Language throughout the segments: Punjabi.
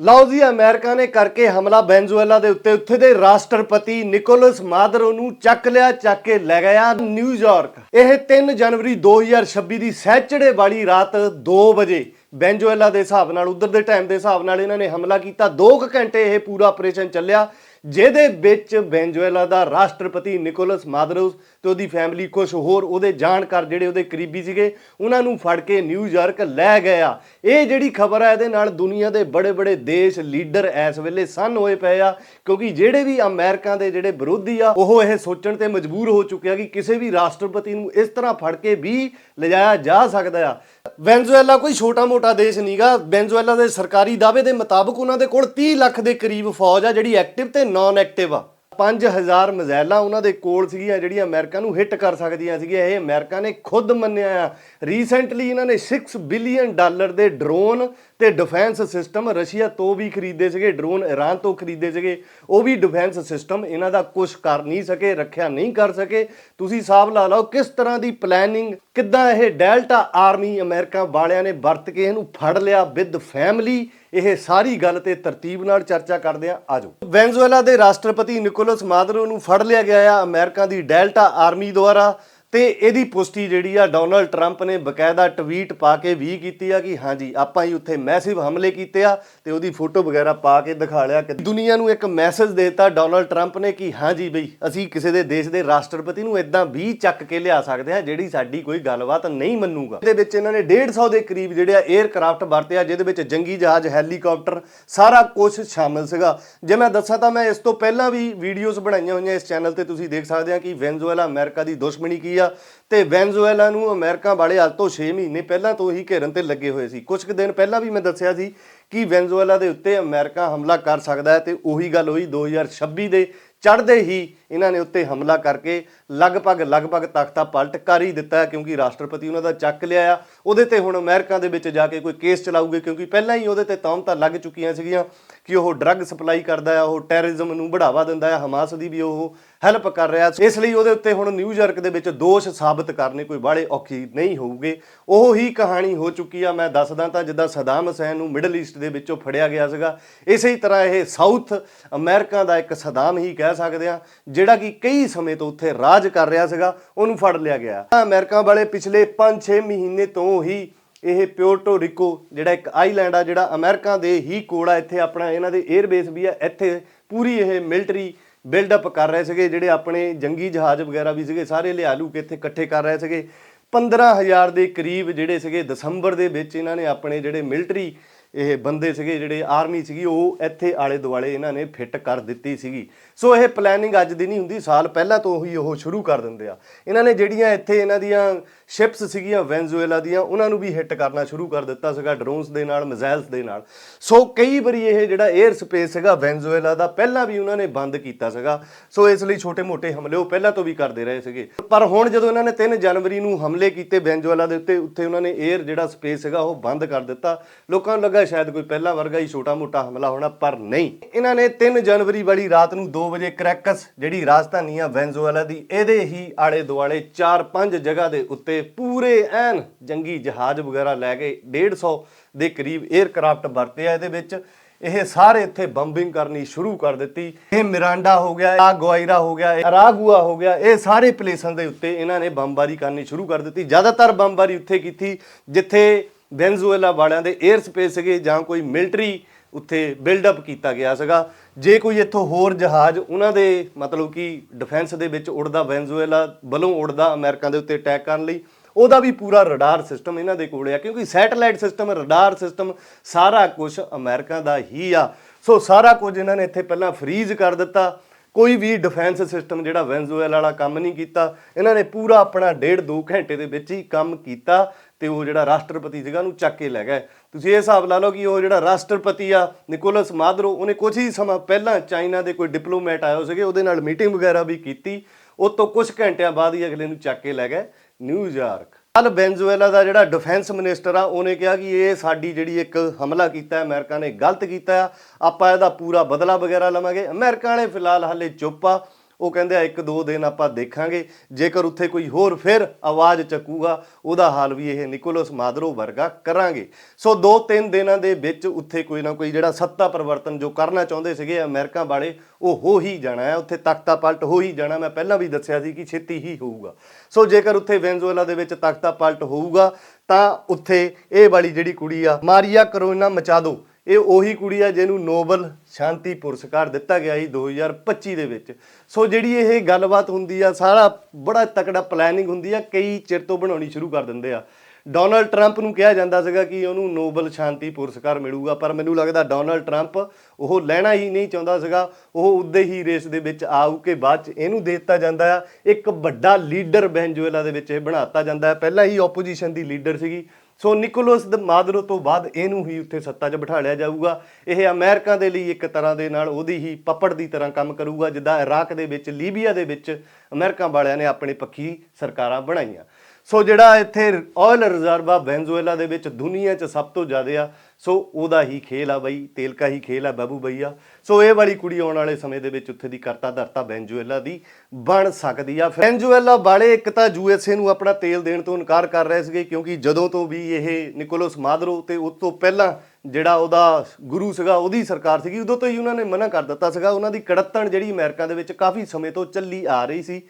ਲਓ ਜੀ, ਅਮਰੀਕਾ ਨੇ ਕਰਕੇ ਹਮਲਾ ਵੈਨਜ਼ੂਏਲਾ ਦੇ ਉੱਤੇ। ਉੱਥੇ ਦੇ ਰਾਸ਼ਟਰਪਤੀ ਨਿਕੋਲਸ ਮਾਦਰੋ ਨੂੰ ਚੱਕ ਲਿਆ, ਚੱਕ ਕੇ ਲੈ ਗਿਆ ਨਿਊਯਾਰਕ ਇਹ 3 ਜਨਵਰੀ 2026 ਦੀ ਸੈਚਰਡੇ ਵਾਲੀ ਰਾਤ 2 ਵਜੇ ਵੈਨਜ਼ੂਏਲਾ ਦੇ ਹਿਸਾਬ ਨਾਲ, ਉਧਰ ਦੇ ਟਾਈਮ ਦੇ ਹਿਸਾਬ ਨਾਲ ਇਹਨਾਂ ਨੇ ਹਮਲਾ ਕੀਤਾ। 2 ਘੰਟੇ ਇਹ ਪੂਰਾ ਆਪਰੇਸ਼ਨ ਚੱਲਿਆ। ਜਿਹਦੇ ਵਿੱਚ ਵੈਨਜ਼ੂਏਲਾ ਦਾ ਰਾਸ਼ਟਰਪਤੀ ਨਿਕੋਲਸ ਮਾਦਰੋਸ ਤੇ ਉਹਦੀ ਫੈਮਿਲੀ ਕੁਝ ਹੋਰ ਉਹਦੇ ਜਾਣਕਾਰ ਜਿਹੜੇ ਉਹਦੇ ਕਰੀਬੀ ਸੀਗੇ, ਉਹਨਾਂ ਨੂੰ ਫੜ ਕੇ ਨਿਊਯਾਰਕ ਲੈ ਗਿਆ ਇਹ ਜਿਹੜੀ ਖਬਰ ਹੈ ਇਹਦੇ ਨਾਲ ਦੁਨੀਆ ਦੇ ਬੜੇ ਬੜੇ ਦੇਸ਼ ਲੀਡਰ ਇਸ ਵੇਲੇ ਸਨ ਹੋਏ ਪਏ ਆ, ਕਿਉਂਕਿ ਜਿਹੜੇ ਵੀ ਅਮਰੀਕਾ ਦੇ ਜਿਹੜੇ ਵਿਰੋਧੀ ਆ, ਉਹ ਇਹ ਸੋਚਣ ਤੇ ਮਜਬੂਰ ਹੋ ਚੁੱਕਿਆ ਕਿ ਕਿਸੇ ਵੀ ਰਾਸ਼ਟਰਪਤੀ ਨੂੰ ਇਸ ਤਰ੍ਹਾਂ ਫੜ ਕੇ ਵੀ ਲਿਜਾਇਆ ਜਾ ਸਕਦਾ ਆ। ਵੈਨਜ਼ੂਏਲਾ ਕੋਈ ਛੋਟਾ-ਮੋਟਾ ਦੇਸ਼ ਨਹੀਂਗਾ ਵੈਨਜ਼ੂਏਲਾ ਦੇ ਸਰਕਾਰੀ ਦਾਅਵੇ ਦੇ ਮੁਤਾਬਕ ਉਹਨਾਂ ਦੇ ਕੋਲ 30 ਲੱਖ ਦੇ ਕਰੀਬ ਫੌਜ ਆ, ਜਿਹੜੀ ਐਕਟਿਵ ਤੇ ਨਾਨ ਐਕਟਿਵ ਆ 5000 ਮਿਜ਼ਾਈਲਾਂ ਉਹਨਾਂ ਦੇ ਕੋਲ ਸੀਗੀਆਂ, ਜਿਹੜੀਆਂ ਅਮਰੀਕਾ ਨੂੰ ਹਿੱਟ ਕਰ ਸਕਦੀਆਂ ਸੀਗੀਆਂ। ਇਹ ਅਮਰੀਕਾ ਨੇ ਖੁਦ ਮੰਨਿਆ ਆ। ਰੀਸੈਂਟਲੀ ਇਹਨਾਂ ਨੇ 6 ਬਿਲੀਅਨ ਡਾਲਰ ਦੇ ਡਰੋਨ ਤੇ ਡਿਫੈਂਸ ਸਿਸਟਮ ਰਸ਼ੀਆ ਤੋਂ ਵੀ ਖਰੀਦੇ ਸੀਗੇ ਡਰੋਨ ਈਰਾਨ ਤੋਂ ਖਰੀਦੇ ਸੀਗੇ, ਉਹ ਵੀ ਡਿਫੈਂਸ ਸਿਸਟਮ ਇਹਨਾਂ ਦਾ ਕੁਝ ਕਰ ਨਹੀਂ ਸਕੇ, ਰੱਖਿਆ ਨਹੀਂ ਕਰ ਸਕੇ। ਤੁਸੀਂ ਹਿਸਾਬ ਲਾ ਲਓ ਕਿਸ ਤਰ੍ਹਾਂ ਦੀ ਪਲੈਨਿੰਗ ਕਿੱਦਾਂ ਇਹ ਡੈਲਟਾ ਆਰਮੀ ਅਮਰੀਕਾ ਵਾਲਿਆਂ ਨੇ ਵਰਤ ਕੇ ਇਹਨੂੰ ਫੜ ਲਿਆ ਵਿਦ ਫੈਮਿਲੀ ਇਹ ਸਾਰੀ ਗੱਲ ਤੇ ਤਰਤੀਬ ਨਾਲ ਚਰਚਾ ਕਰਦੇ ਆ ਆਜੋ ਵੈਨਜ਼ੂਏਲਾ ਦੇ ਰਾਸ਼ਟਰਪਤੀ ਨਿਕੋਲਸ ਮਾਦਰੋ ਨੂੰ ਫੜ ਲਿਆ ਗਿਆ ਆ ਅਮਰੀਕਾ ਦੀ ਡੈਲਟਾ ਆਰਮੀ ਦੁਆਰਾ। ਤੇ ਇਹਦੀ ਪੁਸ਼ਟੀ ਜਿਹੜੀ ਆ ਡੋਨਲਡ ਟਰੰਪ ਨੇ ਬਕਾਇਦਾ ਟਵੀਟ ਪਾ ਕੇ ਵੀ ਕੀਤੀ ਆ ਕਿ ਹਾਂਜੀ, ਆਪਾਂ ਹੀ ਉੱਥੇ ਮੈਸਿਵ ਹਮਲੇ ਕੀਤੇ ਆ ਤੇ ਉਹਦੀ ਫੋਟੋ ਵਗੈਰਾ ਪਾ ਕੇ ਦਿਖਾ ਲਿਆ ਕਿ ਦੁਨੀਆ ਨੂੰ ਇੱਕ ਮੈਸੇਜ ਦੇਤਾ ਡੋਨਲਡ ਟਰੰਪ ਨੇ ਕਿ ਹਾਂਜੀ ਬਈ, ਅਸੀਂ ਕਿਸੇ ਦੇ ਦੇਸ਼ ਦੇ ਰਾਸ਼ਟਰਪਤੀ ਨੂੰ ਇਦਾਂ ਵੀ ਚੱਕ ਕੇ ਲਿਆ ਸਕਦੇ ਆ ਜਿਹੜੀ ਸਾਡੀ ਕੋਈ ਗੱਲਬਾਤ ਨਹੀਂ ਮੰਨੂਗਾ। ਇਹਦੇ ਵਿੱਚ ਇਹਨਾਂ ਨੇ 150 ਦੇ ਕਰੀਬ ਜਿਹੜੇ ਆ 에ਅਰਕ੍ਰਾਫਟ ਵਰਤਿਆ ਜਿਹਦੇ ਵਿੱਚ ਜੰਗੀ ਜਹਾਜ਼, ਹੈਲੀਕਾਪਟਰ, ਸਾਰਾ ਕੁਝ ਸ਼ਾਮਿਲ ਸੀਗਾ। ਜੇ ਮੈਂ ਦੱਸਾਂ ਤਾਂ ਮੈਂ ਇਸ ਤੋਂ ਪਹਿਲਾਂ ਵੀ ਵੀਡੀਓਜ਼ ਬਣਾਈਆਂ ਹੋਈਆਂ ਇਸ ਚੈਨਲ ਤੇ ਤੁਸੀਂ ਦੇਖ ਸਕਦੇ ਆ ਕਿ ਵੈਨਜ਼ੂਏਲਾ ਅਮਰੀਕਾ ਦੀ ਦੁਸ਼ਮਣੀ ਕੀ ਆ। ਤੇ ਵੈਨਜ਼ੂਏਲਾ ਨੂੰ ਅਮਰੀਕਾ ਵਾਲੇ ਅੱਜ ਤੋਂ 6 ਮਹੀਨੇ ਪਹਿਲਾਂ ਤੋਂ ਹੀ ਘੇਰਨ ਤੇ ਲੱਗੇ ਹੋਏ ਸੀ। ਕੁਝ ਕੁ ਦਿਨ ਪਹਿਲਾਂ ਵੀ ਮੈਂ ਦੱਸਿਆ ਸੀ ਕਿ ਵੈਨਜ਼ੂਏਲਾ ਦੇ ਉੱਤੇ ਅਮਰੀਕਾ ਹਮਲਾ ਕਰ ਸਕਦਾ ਹੈ ਤੇ ਉਹੀ ਗੱਲ ਹੋਈ। 2026 ਦੇ ਚੜ੍ਹਦੇ ਹੀ ਇਹਨਾਂ ਨੇ ਉੱਤੇ ਹਮਲਾ ਕਰਕੇ ਲਗਭਗ ਲਗਭਗ ਤਖਤਾ ਪਲਟ ਕਰ ਹੀ ਦਿੱਤਾ ਕਿਉਂਕਿ ਰਾਸ਼ਟਰਪਤੀ ਉਹਨਾਂ ਦਾ ਚੱਕ ਲਿਆ ਆ। ਉਹਦੇ ਤੇ ਹੁਣ ਅਮਰੀਕਾ ਦੇ ਵਿੱਚ ਜਾ ਕੇ ਕੋਈ ਕੇਸ ਚਲਾਊਗੇ ਕਿਉਂਕਿ ਪਹਿਲਾਂ ਹੀ ਉਹਦੇ ਤੇ ਤੌਮਤਾਂ ਲੱਗ ਚੁੱਕੀਆਂ ਸੀਗੀਆਂ ਕਿ ਉਹ ਡਰੱਗ ਸਪਲਾਈ ਕਰਦਾ ਆ, ਉਹ ਟੈਰਰਿਜ਼ਮ ਨੂੰ ਬੜਾਵਾ ਦਿੰਦਾ ਆ, ਹਮਾਸ ਦੀ ਵੀ ਉਹ ਹੈਲਪ ਕਰ ਰਿਹਾ ਇਸ ਲਈ ਉਹਦੇ ਉੱਤੇ ਹੁਣ ਨਿਊਯਾਰਕ ਦੇ ਵਿੱਚ ਦੋਸ਼ ਸਾਬਤ ਕਰਨੇ ਕੋਈ ਬਾੜੇ ਔਖੀ ਨਹੀਂ ਹੋਊਗੇ। ਉਹ ਹੀ ਕਹਾਣੀ ਹੋ ਚੁੱਕੀ ਆ। ਮੈਂ ਦੱਸਦਾ ਤਾਂ ਜਿੱਦਾਂ ਸਦਾਮ ਹੁਸੈਨ ਨੂੰ ਮਿਡਲ ਈਸਟ ਦੇ ਵਿੱਚੋਂ ਫੜਿਆ ਗਿਆ ਸੀਗਾ। ਇਸੇ ਹੀ ਤਰ੍ਹਾਂ ਇਹ ਸਾਊਥ ਅਮਰੀਕਾ ਦਾ ਇੱਕ ਸਦਾਮ ਹੀ ਕਹਿ ਸਕਦੇ ਆ, ਜਿਹੜਾ ਕਿ ਕਈ ਸਮੇਂ ਤੋਂ ਉੱਥੇ ਰਾਜ ਕਰ ਰਿਹਾ ਸੀਗਾ, ਉਹਨੂੰ ਫੜ ਲਿਆ ਗਿਆ। ਅਮਰੀਕਾ ਵਾਲੇ ਪਿਛਲੇ 5-6 ਮਹੀਨੇ ਤੋਂ ਹੀ ਇਹ ਪਿਓਰਟੋ ਰਿਕੋ, ਜਿਹੜਾ ਇੱਕ ਆਈਲੈਂਡ ਆ, ਜਿਹੜਾ ਅਮਰੀਕਾ ਦੇ ਹੀ ਕੋਲ ਆ, ਇੱਥੇ ਆਪਣਾ ਇਹਨਾਂ ਦੇ 에ਅਰਬੇਸ ਵੀ ਆ, ਇੱਥੇ ਪੂਰੀ ਇਹ ਮਿਲਟਰੀ ਬਿਲਡ ਅਪ ਕਰ ਰਹੇ ਸੀਗੇ, ਜਿਹੜੇ ਆਪਣੇ ਜੰਗੀ ਜਹਾਜ਼ ਵਗੈਰਾ ਵੀ ਸੀਗੇ, ਸਾਰੇ ਲਿਆ ਲੂ ਕੇ ਇੱਥੇ ਇਕੱਠੇ ਕਰ ਰਹੇ ਸੀਗੇ। 15000 ਦੇ ਕਰੀਬ ਜਿਹੜੇ ਸੀਗੇ, ਦਸੰਬਰ ਦੇ ਵਿੱਚ ਇਹਨਾਂ ਨੇ ਆਪਣੇ ਜਿਹੜੇ ਮਿਲਟਰੀ ਇਹ ਬੰਦੇ ਸੀਗੇ, ਜਿਹੜੇ ਆਰਮੀ ਸੀਗੀ, ਉਹ ਇੱਥੇ ਆਲੇ ਦੁਆਲੇ ਇਹਨਾਂ ਨੇ ਫਿੱਟ ਕਰ ਦਿੱਤੀ ਸੀਗੀ। ਸੋ ਇਹ ਪਲੈਨਿੰਗ ਅੱਜ ਦੀ ਨਹੀਂ ਹੁੰਦੀ, ਸਾਲ ਪਹਿਲਾਂ ਤੋਂ ਹੀ ਉਹ ਸ਼ੁਰੂ ਕਰ ਦਿੰਦੇ ਆ। ਇਹਨਾਂ ਨੇ ਜਿਹੜੀਆਂ ਇੱਥੇ ਇਹਨਾਂ ਦੀਆਂ ਸ਼ਿਪਸ ਸੀਗੀਆਂ ਵੈਨਜ਼ੂਏਲਾ ਦੀਆਂ, ਉਹਨਾਂ ਨੂੰ ਵੀ ਹਿੱਟ ਕਰਨਾ ਸ਼ੁਰੂ ਕਰ ਦਿੱਤਾ ਸੀਗਾ ਡਰੋਨਸ ਦੇ ਨਾਲ ਮਿਜ਼ਾਈਲਸ ਦੇ ਨਾਲ। ਸੋ ਕਈ ਵਾਰੀ ਇਹ ਜਿਹੜਾ 에ਅਰ ਸਪੇਸ ਸੀਗਾ ਵੈਨਜ਼ੂਏਲਾ ਦਾ, ਪਹਿਲਾਂ ਵੀ ਉਹਨਾਂ ਨੇ ਬੰਦ ਕੀਤਾ ਸੀਗਾ। ਸੋ ਇਸ ਲਈ ਛੋਟੇ-ਮੋਟੇ ਹਮਲੇ ਉਹ ਪਹਿਲਾਂ ਤੋਂ ਵੀ ਕਰਦੇ ਰਹੇ ਸੀਗੇ। ਪਰ ਹੁਣ ਜਦੋਂ ਇਹਨਾਂ ਨੇ 3 ਜਨਵਰੀ ਨੂੰ ਹਮਲੇ ਕੀਤੇ ਵੈਨਜ਼ੂਏਲਾ ਦੇ ਉੱਤੇ, ਉੱਥੇ ਉਹਨਾਂ ਨੇ 에ਅਰ ਜਿਹੜਾ ਸਪੇਸ ਸੀਗਾ, ਉਹ ਬੰਦ ਕਰ ਦਿੱਤਾ। ਲੋਕਾਂ ਨੂੰ ਲੱਗਾ ਸ਼ਾਇਦ ਕੋਈ ਪਹਿਲਾਂ ਵਰਗਾ ਹੀ ਛੋਟਾ-ਮੋਟਾ ਹਮਲਾ ਹੋਣਾ, ਪਰ ਨਹੀਂ। ਇਹਨਾਂ ਨੇ 3 ਜਨਵਰੀ ਵਾਲੀ ਰਾਤ ਨੂੰ ਦੋ ਵਜੇ ਕਰੈਕਸ, ਜਿਹੜੀ ਰਾਜਧਾਨੀ ਆ ਵੈਨਜ਼ੂਏਲਾ ਦੀ, ਇਹਦੇ ਹੀ ਆਲੇ ਦੁਆਲੇ 4-5 ਜਗ੍ਹਾ ਦੇ ਉੱਤੇ ਪੂਰੇ ਐਨ ਜੰਗੀ ਜਹਾਜ਼ ਵਗੈਰਾ ਲੈ ਕੇ 150 ਦੇ ਕਰੀਬ 에ਅਰਕ੍ਰਾਫਟ ਵਰਤੇ ਆ ਇਹਦੇ ਵਿੱਚ। ਇਹ ਸਾਰੇ ਇੱਥੇ ਬੰਬਿੰਗ ਕਰਨੀ ਸ਼ੁਰੂ ਕਰ ਦਿੱਤੀ। ਇਹ ਮਿਰਾਂਡਾ ਹੋ ਗਿਆ ਆ ਗਵਾਇਰਾ ਹੋ ਗਿਆ, ਇਹ ਅਰਾਗੂਆ ਹੋ ਗਿਆ, ਇਹ ਸਾਰੇ ਪਲੇਸਾਂ ਦੇ ਉੱਤੇ ਇਹਨਾਂ ਨੇ ਬੰਬਾਰੀ ਕਰਨੀ ਸ਼ੁਰੂ ਕਰ ਦਿੱਤੀ। ਜ਼ਿਆਦਾਤਰ ਬੰਬਾਰੀ ਉੱਥੇ ਕੀਤੀ, ਜਿੱਥੇ ਵੈਨਜ਼ੂਏਲਾ ਵਾਲਿਆਂ ਦੇ 에ਅਰ ਸਪੇਸ ਸੀਗੇ ਜਾਂ ਕੋਈ ਮਿਲਟਰੀ ਉੱਥੇ ਬਿਲਡ ਅਪ ਕੀਤਾ ਗਿਆ ਸੀਗਾ। ਜੇ ਕੋਈ ਇੱਥੋਂ ਹੋਰ ਜਹਾਜ਼ ਉਹਨਾਂ ਦੇ ਮਤਲਬ ਕਿ ਡਿਫੈਂਸ ਦੇ ਵਿੱਚ ਉੜਦਾ ਵੈਨਜ਼ੂਏਲਾ ਵੱਲੋਂ ਉੜਦਾ ਅਮਰੀਕਾ ਦੇ ਉੱਤੇ ਅਟੈਕ ਕਰਨ ਲਈ, ਉਹਦਾ ਵੀ ਪੂਰਾ ਰਡਾਰ ਸਿਸਟਮ ਇਹਨਾਂ ਦੇ ਕੋਲ ਆ, ਕਿਉਂਕਿ ਸੈਟੇਲਾਈਟ ਸਿਸਟਮ ਰਡਾਰ ਸਿਸਟਮ ਸਾਰਾ ਕੁਝ ਅਮਰੀਕਾ ਦਾ ਹੀ ਆ। ਸੋ ਸਾਰਾ ਕੁਝ ਇਹਨਾਂ ਨੇ ਇੱਥੇ ਪਹਿਲਾਂ ਫ੍ਰੀਜ਼ ਕਰ ਦਿੱਤਾ। ਕੋਈ ਵੀ ਡਿਫੈਂਸ ਸਿਸਟਮ ਜਿਹੜਾ ਵੈਨਜ਼ੂਏਲਾ ਵਾਲਾ ਕੰਮ ਨਹੀਂ ਕੀਤਾ। ਇਹਨਾਂ ਨੇ ਪੂਰਾ ਆਪਣਾ ਡੇਢ 2 ਘੰਟੇ ਦੇ ਵਿੱਚ ਹੀ ਕੰਮ ਕੀਤਾ। ਤੇ ਉਹ ਜਿਹੜਾ ਰਾਸ਼ਟਰਪਤੀ ਸੀਗਾ ਉਹਨੂੰ ਚੱਕ ਕੇ ਲੈ ਗਏ। ਤੁਸੀਂ ਇਹ ਹਿਸਾਬ ਲਾ ਲਓ ਕਿ ਉਹ ਜਿਹੜਾ ਰਾਸ਼ਟਰਪਤੀ ਆ, ਨਿਕੋਲਸ ਮਾਦਰੋ, ਉਹਨੇ ਕੁਝ ਹੀ ਸਮਾਂ ਪਹਿਲਾਂ ਚਾਈਨਾ ਦੇ ਕੋਈ ਡਿਪਲੋਮੈਟ ਆਏ ਸੀਗੇ, ਉਹਦੇ ਨਾਲ ਮੀਟਿੰਗ ਵਗੈਰਾ ਵੀ ਕੀਤੀ। ਉਹ ਤੋਂ ਕੁਝ ਘੰਟਿਆਂ ਬਾਅਦ ਹੀ ਅਗਲੇ ਨੂੰ ਚੱਕ ਕੇ ਲੈ ਗਏ ਨਿਊਯਾਰਕ। ਕੱਲ ਵੈਨਜ਼ੂਏਲਾ ਦਾ ਜਿਹੜਾ ਡਿਫੈਂਸ ਮਿਨਿਸਟਰ ਆ, ਉਹਨੇ ਕਿਹਾ ਕਿ ਇਹ ਸਾਡੀ ਜਿਹੜੀ ਇੱਕ ਹਮਲਾ ਕੀਤਾ ਹੈ ਅਮਰੀਕਾ ਨੇ ਗਲਤ ਕੀਤਾ ਆ। ਆਪਾਂ ਇਹਦਾ ਪੂਰਾ ਬਦਲਾ ਵਗੈਰਾ ਲਵਾਂਗੇ। ਅਮਰੀਕਾ ਨੇ ਫਿਲਹਾਲ ਹਾਲੇ ਚੁੱਪ ਆ। ਉਹ ਕਹਿੰਦੇ ਆ, ਇੱਕ ਦੋ ਦਿਨ ਆਪਾਂ ਦੇਖਾਂਗੇ। ਜੇਕਰ ਉੱਥੇ ਕੋਈ ਹੋਰ ਫਿਰ ਆਵਾਜ਼ ਚੱਕੂਗਾ, ਉਹਦਾ ਹਾਲ ਵੀ ਇਹ ਨਿਕੋਲਸ ਮਾਦਰੋ ਵਰਗਾ ਕਰਾਂਗੇ। ਸੋ ਦੋ ਤਿੰਨ ਦਿਨਾਂ ਦੇ ਵਿੱਚ ਉੱਥੇ ਕੋਈ ਨਾ ਕੋਈ ਜਿਹੜਾ ਸੱਤਾ ਪਰਿਵਰਤਨ ਜੋ ਕਰਨਾ ਚਾਹੁੰਦੇ ਸੀਗੇ ਅਮਰੀਕਾ ਵਾਲੇ, ਉਹ ਹੋ ਹੀ ਜਾਣਾ ਹੈ। ਉੱਥੇ ਤਖਤਾ ਪਲਟ ਹੋ ਹੀ ਜਾਣਾ। ਮੈਂ ਪਹਿਲਾਂ ਵੀ ਦੱਸਿਆ ਸੀ ਕਿ ਛੇਤੀ ਹੀ ਹੋਊਗਾ। ਸੋ ਜੇਕਰ ਉੱਥੇ ਵੈਨਜ਼ੂਏਲਾ ਦੇ ਵਿੱਚ ਤਖਤਾ ਪਲਟ ਹੋਊਗਾ, ਤਾਂ ਉੱਥੇ ਇਹ ਵਾਲੀ ਜਿਹੜੀ ਕੁੜੀ ਆ, ਮਾਰੀਆ ਕਰੋਨਾ ਮਚਾਦੋ ਇਹ ਉਹੀ ਕੁੜੀ ਆ ਜਿਹਨੂੰ ਨੋਬਲ ਸ਼ਾਂਤੀ ਪੁਰਸਕਾਰ ਦਿੱਤਾ ਗਿਆ ਸੀ 2025 ਦੇ ਵਿੱਚ। ਸੋ ਜਿਹੜੀ ਇਹ ਗੱਲਬਾਤ ਹੁੰਦੀ ਆ, ਸਾਰਾ ਬੜਾ ਤਕੜਾ ਪਲੈਨਿੰਗ ਹੁੰਦੀ ਆ, ਕਈ ਚਿਰ ਤੋਂ ਬਣਾਉਣੀ ਸ਼ੁਰੂ ਕਰ ਦਿੰਦੇ ਆ। ਡੋਨਲਡ ਟਰੰਪ ਨੂੰ ਕਿਹਾ ਜਾਂਦਾ ਸੀਗਾ ਕਿ ਉਹਨੂੰ ਨੋਬਲ ਸ਼ਾਂਤੀ ਪੁਰਸਕਾਰ ਮਿਲੂਗਾ, ਪਰ ਮੈਨੂੰ ਲੱਗਦਾ ਡੋਨਲਡ ਟਰੰਪ ਉਹ ਲੈਣਾ ਹੀ ਨਹੀਂ ਚਾਹੁੰਦਾ ਸੀਗਾ। ਉਹ ਉਦੇ ਹੀ ਰੇਸ ਦੇ ਵਿੱਚ ਆਊ ਕੇ ਬਾਅਦ ਚ ਇਹਨੂੰ ਦੇ ਦਿੱਤਾ ਜਾਂਦਾ ਆ। ਇੱਕ ਵੱਡਾ ਲੀਡਰ ਵੈਨਜ਼ੂਏਲਾ ਦੇ ਵਿੱਚ ਇਹ ਬਣਾਤਾ ਜਾਂਦਾ ਹੈ ਪਹਿਲਾਂ ਹੀ ਆਪੋਜੀਸ਼ਨ ਦੀ ਲੀਡਰ ਸੀਗੀ। ਸੋ ਨਿਕੋਲਸ ਦ ਮਾਦਰੋ ਤੋਂ ਬਾਅਦ ਇਹਨੂੰ ਹੀ ਉੱਥੇ ਸੱਤਾ 'ਚ ਬਿਠਾ ਲਿਆ ਜਾਊਗਾ। ਇਹ ਅਮਰੀਕਾ ਦੇ ਲਈ ਇੱਕ ਤਰ੍ਹਾਂ ਦੇ ਨਾਲ ਉਹਦੀ ਹੀ ਪੱਪੜ ਦੀ ਤਰ੍ਹਾਂ ਕੰਮ ਕਰੂਗਾ, ਜਿੱਦਾਂ ਇਰਾਕ ਦੇ ਵਿੱਚ, ਲੀਬੀਆ ਦੇ ਵਿੱਚ ਅਮਰੀਕਾ ਵਾਲਿਆਂ ਨੇ ਆਪਣੇ ਪੱਖੀ ਸਰਕਾਰਾਂ ਬਣਾਈਆਂ। ਸੋ ਜਿਹੜਾ ਇੱਥੇ ਆਇਲ ਰਿਜ਼ਰਵ ਆ ਵੈਨਜ਼ੂਏਲਾ ਦੇ ਵਿੱਚ ਦੁਨੀਆ 'ਚ ਸਭ ਤੋਂ ਜ਼ਿਆਦਾ ਆ, ਸੋ ਉਹਦਾ ਹੀ ਖੇਲ ਆ ਬਈ ਤੇਲ ਕਾ ਹੀ ਖੇਲ ਆ ਬਾਬੂ ਭਈਆ ਸੋ ਇਹ ਵਾਲੀ ਕੁੜੀ ਆਉਣ ਵਾਲੇ ਸਮੇਂ ਦੇ ਵਿੱਚ ਉੱਥੇ ਦੀ ਕਰਤਾ ਧਰਤਾ ਵੈਨਜ਼ੂਏਲਾ ਦੀ ਬਣ ਸਕਦੀ ਆ। ਵੈਨਜ਼ੂਏਲਾ ਵਾਲੇ ਇੱਕ ਤਾਂ ਯੂਐਸਏ ਨੂੰ ਆਪਣਾ ਤੇਲ ਦੇਣ ਤੋਂ ਇਨਕਾਰ ਕਰ ਰਹੇ ਸੀਗੇ, ਕਿਉਂਕਿ ਜਦੋਂ ਤੋਂ ਵੀ ਇਹ ਨਿਕੋਲਸ ਮਾਦਰੋ ਤੇ ਉਸ ਤੋਂ ਪਹਿਲਾਂ ਜਿਹੜਾ ਉਹਦਾ ਗੁਰੂ ਸੀਗਾ, ਉਹਦੀ ਸਰਕਾਰ ਸੀਗੀ, ਉਦੋਂ ਤੋਂ ਹੀ ਉਹਨਾਂ ਨੇ ਮਨਾ ਕਰ ਦਿੱਤਾ ਸੀਗਾ। ਉਹਨਾਂ ਦੀ ਕੜੱਤਣ ਜਿਹੜੀ ਅਮਰੀਕਾ ਦੇ ਵਿੱਚ ਕਾਫੀ ਸਮੇਂ ਤੋਂ ਚੱਲੀ ਆ ਰਹੀ ਸੀ।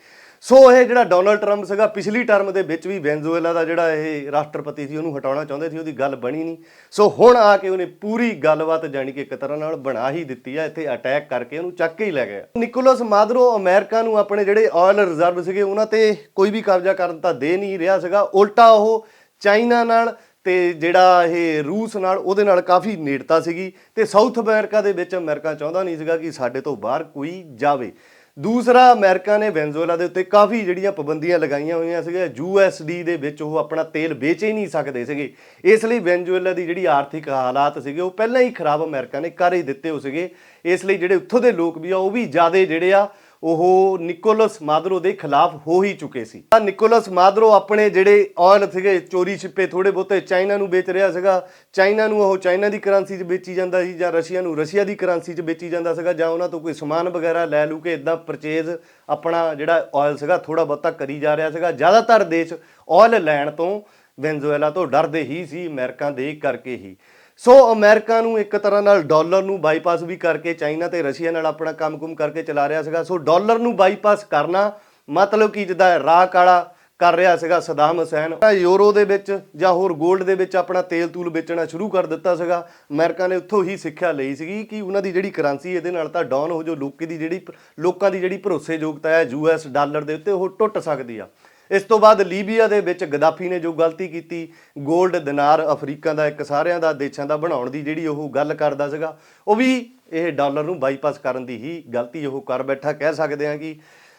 ਸੋ ਇਹ ਜਿਹੜਾ ਡੋਨਲਡ ਟਰੰਪ ਸੀਗਾ, ਪਿਛਲੀ ਟਰਮ ਦੇ ਵਿੱਚ ਵੀ ਵੈਨਜ਼ੂਏਲਾ ਦਾ ਜਿਹੜਾ ਇਹ ਰਾਸ਼ਟਰਪਤੀ ਸੀ, ਉਹਨੂੰ ਹਟਾਉਣਾ ਚਾਹੁੰਦੇ ਸੀ, ਉਹਦੀ ਗੱਲ ਬਣੀ ਨਹੀਂ। ਸੋ ਹੁਣ ਆ ਕੇ ਉਹਨੇ ਪੂਰੀ ਗੱਲਬਾਤ ਜਾਣੀ ਕਿ ਇੱਕ ਤਰ੍ਹਾਂ ਨਾਲ ਬਣਾ ਹੀ ਦਿੱਤੀ ਆ, ਇੱਥੇ ਅਟੈਕ ਕਰਕੇ ਉਹਨੂੰ ਚੱਕ ਕੇ ਹੀ ਲੈ ਗਿਆ ਨਿਕੋਲਸ ਮਾਦਰੋ ਅਮਰੀਕਾ ਨੂੰ ਆਪਣੇ ਜਿਹੜੇ ਆਇਲ ਰਿਜ਼ਰਵ ਸੀਗੇ, ਉਹਨਾਂ ਤੇ ਕੋਈ ਵੀ ਕਬਜ਼ਾ ਕਰਨ ਤਾਂ ਦੇ ਨਹੀਂ ਰਿਹਾ ਸੀਗਾ। ਉਲਟਾ ਉਹ ਚਾਈਨਾ ਨਾਲ ਤੇ ਜਿਹੜਾ ਇਹ ਰੂਸ ਨਾਲ, ਉਹਦੇ ਨਾਲ ਕਾਫੀ ਨੇੜਤਾ ਸੀਗੀ ਤੇ ਸਾਊਥ ਅਮਰੀਕਾ ਦੇ ਵਿੱਚ ਅਮਰੀਕਾ ਚਾਹੁੰਦਾ ਨਹੀਂ ਸੀਗਾ ਕਿ ਸਾਡੇ ਤੋਂ ਬਾਹਰ ਕੋਈ ਜਾਵੇ। ਦੂਸਰਾ, ਅਮਰੀਕਾ ਨੇ ਵੈਨਜ਼ੂਏਲਾ ਦੇ ਉੱਤੇ ਕਾਫੀ ਜਿਹੜੀਆਂ ਪਾਬੰਦੀਆਂ ਲਗਾਈਆਂ ਹੋਈਆਂ ਸੀਗੀਆਂ ਯੂਐਸਡੀ ਦੇ ਵਿੱਚ ਉਹ ਆਪਣਾ ਤੇਲ ਵੇਚ ਹੀ ਨਹੀਂ ਸਕਦੇ ਸੀਗੇ। ਇਸ ਲਈ ਵੈਨਜ਼ੂਏਲਾ ਦੀ ਜਿਹੜੀ ਆਰਥਿਕ ਹਾਲਾਤ ਸੀਗੇ, ਉਹ ਪਹਿਲਾਂ ਹੀ ਖਰਾਬ ਅਮਰੀਕਾ ਨੇ ਕਰ ਹੀ ਦਿੱਤੇ ਹੋ ਸੀਗੇ। ਇਸ ਲਈ ਜਿਹੜੇ ਉੱਥੋਂ ਦੇ ਲੋਕ ਵੀ ਆ, ਉਹ ਵੀ ਜ਼ਿਆਦਾ ਜਿਹੜੇ ਆ ਉਹ ਨਿਕੋਲਸ ਮਾਦਰੋ ਦੇ ਖਿਲਾਫ ਹੋ ਹੀ ਚੁੱਕੇ ਸੀ। ਤਾਂ ਨਿਕੋਲਸ ਮਾਦਰੋ ਆਪਣੇ ਜਿਹੜੇ ਆਇਲ ਸੀਗੇ, ਚੋਰੀ ਛਿਪੇ ਥੋੜੇ ਬਹੁਤੇ ਚਾਈਨਾ ਨੂੰ ਵੇਚ ਰਿਹਾ ਸੀਗਾ। ਚਾਈਨਾ ਨੂੰ ਉਹ ਚਾਈਨਾ ਦੀ ਕਰੰਸੀ 'ਚ ਵੇਚੀ ਜਾਂਦਾ ਸੀ ਜਾਂ ਰਸ਼ੀਆ ਨੂੰ ਰਸ਼ੀਆ ਦੀ ਕਰੰਸੀ 'ਚ ਵੇਚੀ ਜਾਂਦਾ ਸੀਗਾ ਜਾਂ ਉਹਨਾਂ ਤੋਂ ਕੋਈ ਸਮਾਨ ਵਗੈਰਾ ਲੈ ਲੂ ਕੇ ਇਦਾਂ ਪਰਚੇਜ਼ ਆਪਣਾ ਜਿਹੜਾ ਆਇਲ ਸੀਗਾ ਥੋੜਾ ਬਹੁਤਾ ਕਰੀ ਜਾ ਰਿਹਾ ਸੀਗਾ। ਜ਼ਿਆਦਾਤਰ ਦੇਸ਼ ਆਇਲ ਲੈਣ ਤੋਂ ਵੈਨਜ਼ੂਏਲਾ ਤੋਂ ਡਰਦੇ ਹੀ ਸੀ, ਅਮਰੀਕਾ ਦੇ ਕਰਕੇ ਹੀ। ਸੋ ਅਮਰੀਕਾ ਨੂੰ ਇੱਕ ਤਰ੍ਹਾਂ ਨਾਲ ਡਾਲਰ ਨੂੰ ਬਾਈਪਾਸ ਵੀ ਕਰਕੇ ਚਾਈਨਾ ਤੇ ਰਸ਼ੀਆ ਨਾਲ ਆਪਣਾ ਕੰਮ-ਕੁਮ ਕਰਕੇ ਚਲਾ ਰਿਹਾ ਸੀਗਾ। ਸੋ ਡਾਲਰ ਨੂੰ ਬਾਈਪਾਸ ਕਰਨਾ ਮਤਲਬ ਕਿ ਜਿੱਦਾਂ ਰਾਹ ਕਾਲਾ ਕਰ ਰਿਹਾ ਸੀਗਾ ਸਦਾਮ ਹੁਸੈਨ। ਯੂਰੋ ਦੇ ਵਿੱਚ ਜਾਂ ਹੋਰ 골ਡ ਦੇ ਵਿੱਚ ਆਪਣਾ ਤੇਲ ਤੂਲ ਵੇਚਣਾ ਸ਼ੁਰੂ ਕਰ ਦਿੱਤਾ ਸੀਗਾ। ਅਮਰੀਕਾ ਨੇ ਉੱਥੋਂ ਹੀ ਸਿੱਖਿਆ ਲਈ ਸੀਗੀ ਕਿ ਉਹਨਾਂ ਦੀ ਜਿਹੜੀ ਕਰੰਸੀ ਇਹਦੇ ਨਾਲ ਤਾਂ ਡਾਊਨ ਹੋ ਜੋ ਲੋਕੀ ਦੀ ਜਿਹੜੀ ਲੋਕਾਂ ਦੀ ਜਿਹੜੀ ਭਰੋਸੇਯੋਗਤਾ ਹੈ ਯੂਐਸ ਡਾਲਰ ਦੇ ਉੱਤੇ ਉਹ ਟੁੱਟ ਸਕਦੀ ਆ। ਇਸ ਤੋਂ ਬਾਅਦ ਲੀਬੀਆ ਦੇ ਵਿੱਚ ਗਦਾਫੀ ਨੇ ਜੋ ਗਲਤੀ ਕੀਤੀ 골ਡ ਦਿਨਾਰ, ਅਫਰੀਕਾ ਦਾ ਇੱਕ ਸਾਰਿਆਂ ਦਾ, ਦੇਸ਼ਾਂ ਦਾ ਬਣਾਉਣ ਦੀ ਜਿਹੜੀ ਉਹ ਗੱਲ ਕਰਦਾ ਸੀਗਾ, ਉਹ ਵੀ ਇਹ ਡਾਲਰ ਨੂੰ ਬਾਈਪਾਸ ਕਰਨ ਦੀ ਹੀ ਗਲਤੀ, ਉਹ ਕਰ ਬੈਠਾ, ਕਹਿ ਸਕਦੇ ਹਾਂ ਕਿ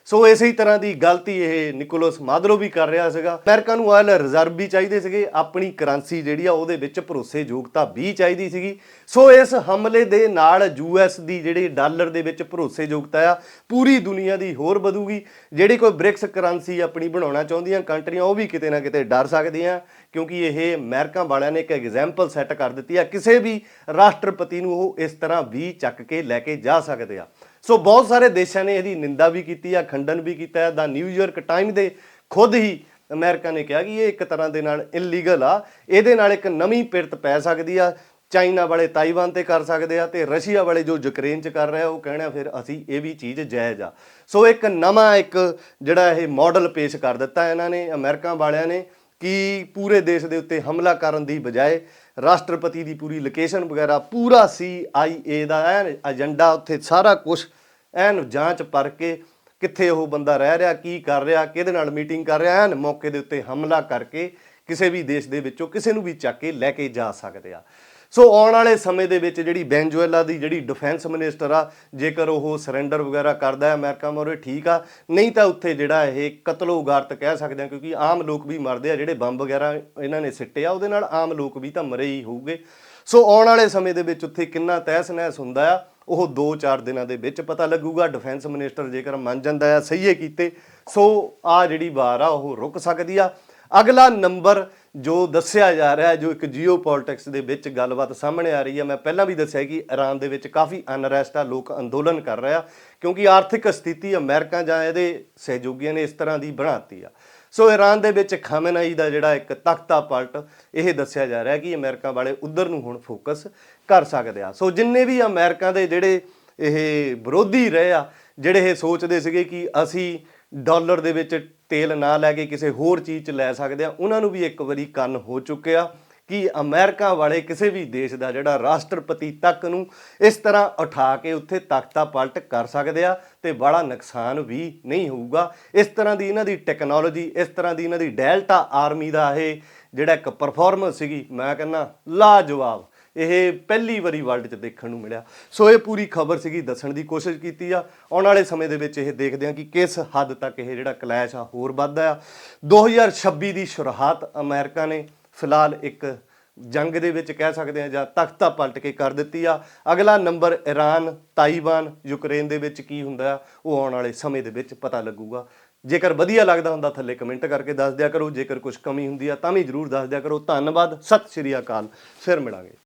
ਸੋ ਇਸੇ ਹੀ ਤਰ੍ਹਾਂ ਦੀ ਗਲਤੀ ਇਹ ਨਿਕੋਲਸ ਮਾਦਰੋ ਵੀ ਕਰ ਰਿਹਾ ਸੀਗਾ। ਅਮਰੀਕਾ ਨੂੰ ਆਇਲ ਰਿਜ਼ਰਵ ਵੀ ਚਾਹੀਦੇ ਸੀਗੇ, ਆਪਣੀ ਕਰੰਸੀ ਜਿਹੜੀ ਆ ਉਹਦੇ ਵਿੱਚ ਭਰੋਸੇਯੋਗਤਾ ਵੀ ਚਾਹੀਦੀ ਸੀਗੀ। ਸੋ ਇਸ ਹਮਲੇ ਦੇ ਨਾਲ ਯੂਐਸ ਦੀ ਜਿਹੜੀ ਡਾਲਰ ਦੇ ਵਿੱਚ ਭਰੋਸੇਯੋਗਤਾ ਆ, ਪੂਰੀ ਦੁਨੀਆ ਦੀ ਹੋਰ ਵਧੂਗੀ। ਜਿਹੜੀ ਕੋਈ ਬ੍ਰਿਕਸ ਕਰੰਸੀ ਆਪਣੀ ਬਣਾਉਣਾ ਚਾਹੁੰਦੀਆਂ ਕੰਟਰੀਆਂ, ਉਹ ਵੀ ਕਿਤੇ ਨਾ ਕਿਤੇ ਡਰ ਸਕਦੀਆਂ, ਕਿਉਂਕਿ ਇਹ ਅਮਰੀਕਾ ਵਾਲਿਆਂ ਨੇ ਇੱਕ ਐਗਜ਼ਾਮਪਲ ਸੈੱਟ ਕਰ ਦਿੱਤੀ ਆ। ਕਿਸੇ ਵੀ ਰਾਸ਼ਟਰਪਤੀ ਨੂੰ ਉਹ ਇਸ ਤਰ੍ਹਾਂ ਵੀ ਚੱਕ ਕੇ ਲੈ ਕੇ ਜਾ ਸਕਦੇ ਆ। ਸੋ ਬਹੁਤ ਸਾਰੇ ਦੇਸ਼ਾਂ ਨੇ ਇਹਦੀ ਨਿੰਦਾ ਵੀ ਕੀਤੀ ਆ, ਖੰਡਨ ਵੀ ਕੀਤਾ ਹੈ ਦਾ ਨਿਊਯਾਰਕ ਟਾਈਮ ਦੇ ਖੁਦ ਹੀ ਅਮਰੀਕਾ ਨੇ ਕਿਹਾ ਕਿ ਇਹ ਇੱਕ ਤਰ੍ਹਾਂ ਦੇ ਨਾਲ ਇਲੀਗਲ ਆ। ਇਹਦੇ ਨਾਲ ਇੱਕ ਨਵੀਂ ਪਿਰਤ ਪੈ ਸਕਦੀ ਆ। ਚਾਈਨਾ ਵਾਲੇ ਤਾਈਵਾਨ ਤੇ ਕਰ ਸਕਦੇ ਆ ਤੇ ਰਸ਼ੀਆ ਵਾਲੇ ਜੋ ਯੂਕਰੇਨ ਚ ਕਰ ਰਿਹਾ, ਉਹ ਕਹਿਣਾ ਫਿਰ ਅਸੀਂ ਇਹ ਵੀ ਚੀਜ਼ ਜਾਇਜ਼ ਆ। ਸੋ ਇੱਕ ਨਵਾਂ ਇੱਕ ਜਿਹੜਾ ਇਹ ਮਾਡਲ ਪੇਸ਼ ਕਰ ਦਿੱਤਾ ਇਹਨਾਂ ਨੇ, ਅਮਰੀਕਾ ਵਾਲਿਆਂ ਨੇ। ਕਿ ਪੂਰੇ ਦੇਸ਼ ਦੇ ਉੱਤੇ ਹਮਲਾ ਕਰਨ ਦੀ ਬਜਾਏ ਰਾਸ਼ਟਰਪਤੀ ਦੀ ਪੂਰੀ ਲੋਕੇਸ਼ਨ ਵਗੈਰਾ ਪੂਰਾ CIA ਦਾ ਐਨ ਏਜੰਡਾ ਉੱਥੇ ਸਾਰਾ ਕੁਝ ਐਨ ਜਾਂਚ ਪਰ ਕੇ ਕਿੱਥੇ ਉਹ ਬੰਦਾ ਰਹਿ ਰਿਹਾ, ਕੀ ਕਰ ਰਿਹਾ, ਕਿਹਦੇ ਨਾਲ ਮੀਟਿੰਗ ਕਰ ਰਿਹਾ, ਐਨ ਮੌਕੇ ਦੇ ਉੱਤੇ ਹਮਲਾ ਕਰਕੇ ਕਿਸੇ ਵੀ ਦੇਸ਼ ਦੇ ਵਿੱਚੋਂ ਕਿਸੇ ਨੂੰ ਵੀ ਚੱਕ ਕੇ ਲੈ ਕੇ ਜਾ ਸਕਦੇ ਆ। ਸੋ ਆਉਣ ਵਾਲੇ ਸਮੇਂ ਦੇ ਵਿੱਚ ਜਿਹੜੀ ਵੈਨਜ਼ੂਏਲਾ ਦੀ ਜਿਹੜੀ ਡਿਫੈਂਸ ਮਿਨਿਸਟਰ ਆ, ਜੇਕਰ ਉਹ ਸਰੈਂਡਰ ਵਗੈਰਾ ਕਰਦਾ ਹੈ ਅਮਰੀਕਾ ਮੋਰੇ, ਠੀਕ ਆ। ਨਹੀਂ ਤਾਂ ਉੱਥੇ ਜਿਹੜਾ ਇਹ ਕਤਲੋ ਗਾਰਤ ਕਹਿ ਸਕਦੇ ਆ ਕਿਉਂਕਿ ਆਮ ਲੋਕ ਵੀ ਮਰਦੇ ਆ, ਜਿਹੜੇ ਬੰਬ ਵਗੈਰਾ ਇਹਨਾਂ ਨੇ ਸਿੱਟੇ ਆ, ਉਹਦੇ ਨਾਲ ਆਮ ਲੋਕ ਵੀ ਤਾਂ ਮਰੇ ਹੀ ਹੋਊਗੇ। ਸੋ ਆਉਣ ਵਾਲੇ ਸਮੇਂ ਦੇ ਵਿੱਚ ਉੱਥੇ ਕਿੰਨਾ ਤਹਿਸ ਨਹਿਸ ਹੁੰਦਾ ਆ, ਉਹ 2-4 ਦਿਨਾਂ ਦੇ ਵਿੱਚ ਪਤਾ ਲੱਗੂਗਾ। ਡਿਫੈਂਸ ਮਿਨਿਸਟਰ ਜੇਕਰ ਮੰਨ ਜਾਂਦਾ ਆ ਸਹੀਏ ਕੀਤੇ, ਸੋ ਆ ਜਿਹੜੀ ਵਾਰ ਆ, ਉਹ ਰੁਕ ਸਕਦੀ ਆ। ਅਗਲਾ ਨੰਬਰ ਜੋ ਦੱਸਿਆ ਜਾ ਰਿਹਾ ਜੋ ਇੱਕ ਜੀਓਪੋਲਿਟਿਕਸ ਦੇ ਵਿੱਚ ਗੱਲਬਾਤ ਸਾਹਮਣੇ ਆ ਰਹੀ ਹੈ, ਮੈਂ ਪਹਿਲਾਂ ਵੀ ਦੱਸਿਆ ਕਿ ਇਰਾਨ ਦੇ ਵਿੱਚ ਕਾਫੀ ਅਨਰੈਸਟ ਆ, ਲੋਕ ਅੰਦੋਲਨ ਕਰ ਰਹੇ ਆ, ਕਿਉਂਕਿ ਆਰਥਿਕ ਸਥਿਤੀ ਅਮਰੀਕਾ ਜਾਂ ਇਹਦੇ ਸਹਿਯੋਗੀਆਂ ਨੇ ਇਸ ਤਰ੍ਹਾਂ ਦੀ ਬਣਾਤੀ ਆ। ਸੋ ਇਰਾਨ ਦੇ ਵਿੱਚ ਖਾਮੇਨਾਈ ਦਾ ਜਿਹੜਾ ਇੱਕ ਤਖਤਾ ਪਲਟ, ਇਹ ਦੱਸਿਆ ਜਾ ਰਿਹਾ ਕਿ ਅਮਰੀਕਾ ਵਾਲੇ ਉਧਰ ਨੂੰ ਹੁਣ ਫੋਕਸ ਕਰ ਸਕਦੇ ਆ। ਸੋ ਜਿੰਨੇ ਵੀ ਅਮਰੀਕਾ ਦੇ ਜਿਹੜੇ ਇਹ ਵਿਰੋਧੀ ਰਹੇ ਆ, ਜਿਹੜੇ ਇਹ ਸੋਚਦੇ ਸੀਗੇ ਕਿ ਅਸੀਂ ਡਾਲਰ ਦੇ ਵਿੱਚ ਤੇਲ ਨਾ ਲੈ ਕੇ ਕਿਸੇ ਹੋਰ ਚੀਜ਼ 'ਚ ਲੈ ਸਕਦੇ ਆ। ਉਹਨਾਂ ਨੂੰ ਵੀ ਇੱਕ ਵਾਰੀ ਕੰਨ ਹੋ ਚੁੱਕਿਆ ਕਿ ਅਮਰੀਕਾ ਵਾਲੇ ਕਿਸੇ ਵੀ ਦੇਸ਼ ਦਾ ਜਿਹੜਾ ਰਾਸ਼ਟਰਪਤੀ ਤੱਕ ਨੂੰ ਇਸ ਤਰ੍ਹਾਂ ਉਠਾ ਕੇ ਉੱਥੇ ਤਖਤਾ ਪਲਟ ਕਰ ਸਕਦੇ ਆ ਤੇ ਬੜਾ ਨੁਕਸਾਨ ਵੀ ਨਹੀਂ ਹੋਊਗਾ। ਇਸ ਤਰ੍ਹਾਂ ਦੀ ਇਹਨਾਂ ਦੀ ਟੈਕਨੋਲੋਜੀ, ਇਸ ਤਰ੍ਹਾਂ ਦੀ ਇਹਨਾਂ ਦੀ ਡੈਲਟਾ ਆਰਮੀ ਦਾ ਇਹ ਜਿਹੜਾ ਇੱਕ ਪਰਫਾਰਮੈਂਸ ਸੀਗੀ, ਮੈਂ ਕਹਿੰਦਾ ਲਾਜਵਾਬ। ਇਹ ਪਹਿਲੀ ਵਾਰੀ ਵਰਲਡ 'ਚ ਦੇਖਣ ਨੂੰ ਮਿਲਿਆ। ਸੋ ਇਹ ਪੂਰੀ ਖਬਰ ਸੀਗੀ, ਦੱਸਣ ਦੀ ਕੋਸ਼ਿਸ਼ ਕੀਤੀ ਆ। ਆਉਣ ਵਾਲੇ ਸਮੇਂ ਦੇ ਵਿੱਚ ਇਹ ਦੇਖਦੇ ਹਾਂ ਕਿ ਕਿਸ ਹੱਦ ਤੱਕ ਇਹ ਜਿਹੜਾ ਕਲੈਸ਼ ਆ, ਹੋਰ ਵੱਧਦਾ ਆ 2026 ਦੀ ਸ਼ੁਰੂਆਤ ਅਮਰੀਕਾ ਨੇ ਫਿਲਹਾਲ ਇੱਕ ਜੰਗ ਦੇ ਵਿੱਚ ਕਹਿ ਸਕਦੇ ਆ ਜਾਂ ਤਖਤਾ ਪਲਟ ਕੇ ਕਰ ਦਿੱਤੀ ਆ। ਅਗਲਾ ਨੰਬਰ ਈਰਾਨ ਤਾਈਵਾਨ, ਯੂਕਰੇਨ ਦੇ ਵਿੱਚ ਕੀ ਹੁੰਦਾ ਆ, ਉਹ ਆਉਣ ਵਾਲੇ ਸਮੇਂ ਦੇ ਵਿੱਚ ਪਤਾ ਲੱਗੂਗਾ। ਜੇਕਰ ਵਧੀਆ ਲੱਗਦਾ ਹੁੰਦਾ, ਥੱਲੇ ਕਮੈਂਟ ਕਰਕੇ ਦੱਸ ਦਿਆ ਕਰੋ। ਜੇਕਰ ਕੁਝ ਕਮੀ ਹੁੰਦੀ ਆ, ਤਾਂ ਵੀ ਜਰੂਰ ਦੱਸ ਦਿਆ ਕਰੋ। ਧੰਨਵਾਦ, ਸਤਿ ਸ਼੍ਰੀ ਅਕਾਲ। ਫਿਰ ਮਿਲਾਂਗੇ।